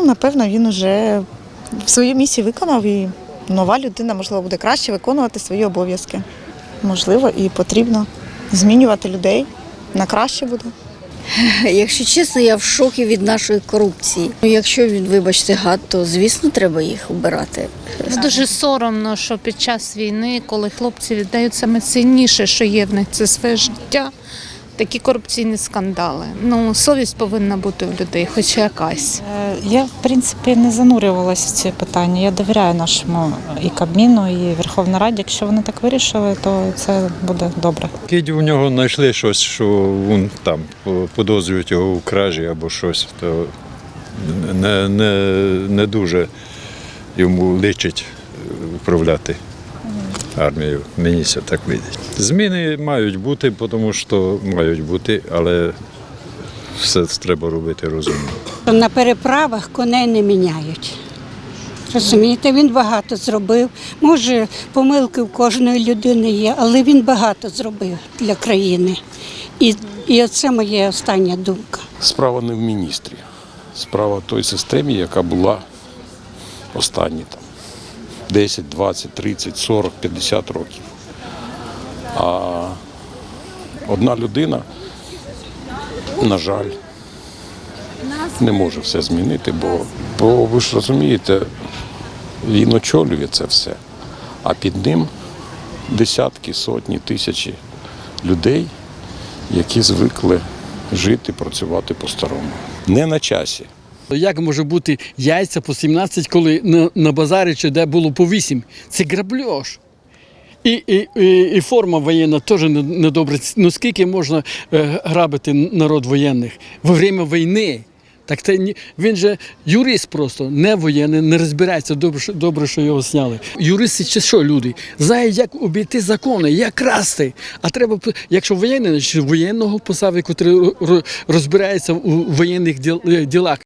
Ну, напевно, він уже свою місію виконав і нова людина, можливо, буде краще виконувати свої обов'язки. Можливо, і потрібно змінювати людей на краще буде. Якщо чесно, я в шокі від нашої корупції. Ну, Якщо він, вибачте, гад, то звісно треба їх обирати. Ну, Дуже соромно, що під час війни, коли хлопці віддають саме цінніше, що є в них, це своє життя, такі корупційні скандали. Ну, совість повинна бути у людей, хоч якась. Я, в принципі, не занурювалася в ці питання. Я довіряю нашому і Кабміну, і Верховній Раді. Якщо вони так вирішили, то це буде добре. Кидів у нього знайшли щось, що він там по- підозрюють його у кражі або щось, то не, не, не дуже йому личить е, управляти армією. Мені це так видить. Зміни мають бути, тому що мають бути, але все треба робити розумно. На переправах коней не міняють. Розумієте, він багато зробив. Може, помилки в кожної людини є, але він багато зробив для країни. І, і це моя остання думка. Справа не в міністрі. Справа в той системі, яка була останні там 10, 20, 30, 40, 50 років. А одна людина, на жаль, не може все змінити, бо, бо ви ж розумієте, він очолює це все. А під ним десятки, сотні, тисячі людей, які звикли жити, працювати по-старому. Не на часі. Як може бути яйця по 17, коли на, на базарі чи де було по 8? Це грабльош. І, і, і, і форма воєнна теж не- недобра. Ну скільки можна е, грабити народ воєнних во время війни? Так це він же юрист просто, не воєнний, не розбирається. Добре, що- добре, що його зняли. Юристи чи що люди? Знають, як обійти закони, як красти. А треба, якщо воєнний, значить воєнного посави, який розбирається у воєнних е, ділах.